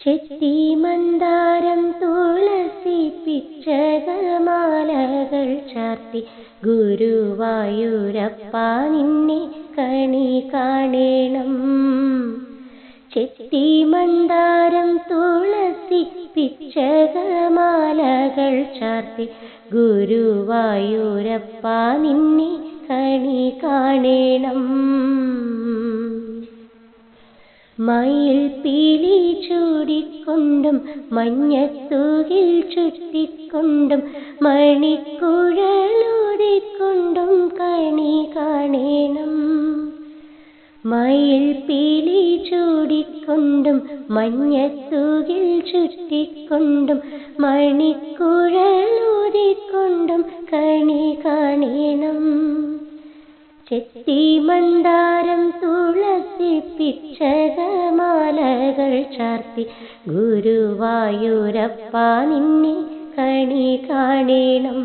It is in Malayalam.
ചെത്തി മന്ദാരം തുളസി പിച്ചകമാലകൾ ചാർത്തി ഗുരുവായൂരപ്പ നിന്നെ കണി കാണേണം. ചെത്തി മന്ദാരം തുളസി പിച്ചകമാലകൾ ചാർത്തി ഗുരുവായൂരപ്പ നിന്നെ കണി കാണേണം. മയിൽ പീലി ചൂടിക്കൊണ്ടും മഞ്ഞത്തൂകിൽ ചുറ്റിക്കൊണ്ടും മണിക്കുഴലൂതിക്കൊണ്ടും കണി കാണേണം. മയിൽ പീലി ചൂടിക്കൊണ്ടും മഞ്ഞത്തൂകിൽ ചുറ്റിക്കൊണ്ടും മണിക്കുഴലൂതിക്കൊണ്ടും കണി കാണേണം. ചെത്തി മന്ദാരം തുളസി പിച്ചകമാലകൾ ചാർത്തി ഗുരുവായൂരപ്പ നിന്നെ കണി കാണേണം.